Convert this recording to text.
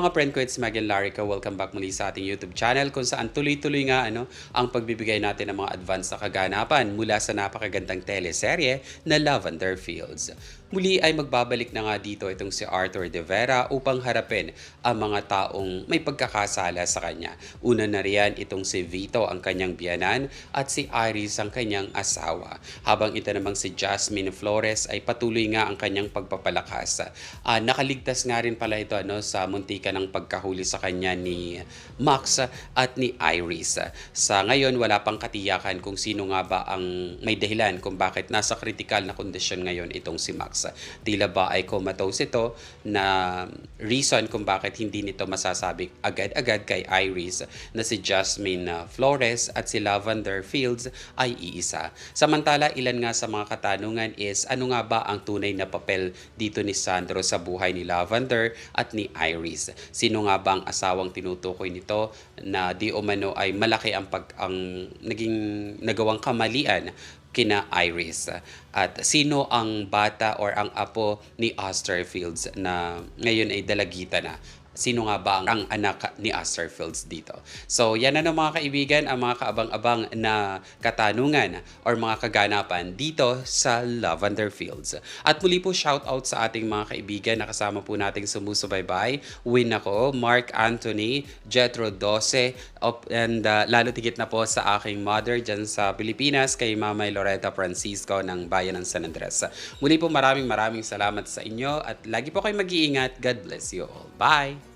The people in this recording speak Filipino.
Mga friend ko, it's Megan Larica. Welcome back muli sa ating YouTube channel kung saan tuloy-tuloy nga ano, ang pagbibigay natin ng mga advance na kaganapan mula sa napakagandang teleserye na Lavender Fields. Muli ay magbabalik na nga dito itong si Arthur De Vera upang harapin ang mga taong may pagkakasala sa kanya. Una na riyan itong si Vito ang kanyang biyanan at si Iris ang kanyang asawa. Habang ito namang si Jasmine Flores ay patuloy nga ang kanyang pagpapalakas. Ah, nakaligtas nga rin pala ito ano, sa muntika ng pagkahuli sa kanya ni Max at ni Iris. Sa ngayon, wala pang katiyakan kung sino nga ba ang may dahilan kung bakit nasa critical na kondisyon ngayon itong si Max. Tila ba ay comatose ito na reason kung bakit hindi nito masasabi agad-agad kay Iris na si Jasmine Flores at si Lavender Fields ay iisa. Samantala, ilan nga sa mga katanungan is ano nga ba ang tunay na papel dito ni Sandro sa buhay ni Lavender at ni Iris? Sino nga ba ang asawang tinutukoy nito na di umano ay malaki ang pag ang naging nagawang kamalian kina Iris. At sino ang bata or ang apo ni Osterfields na ngayon ay dalagita na? Sino nga ba ang, anak ni Osterfields dito? So, yan na mga kaibigan, ang mga kaabang-abang na katanungan or mga kaganapan dito sa Lavender Fields. At muli po shout out sa ating mga kaibigan na kasama po nating sumusubaybay. Win ako, Mark Anthony, Jetro Dose, and uh, lalo tigit na po sa aking mother dyan sa Pilipinas, kay Mamay Loretta Francisco ng Bayan ng San Andres. Muli po maraming maraming salamat sa inyo at lagi po kayo mag-iingat. God bless you all. Bye!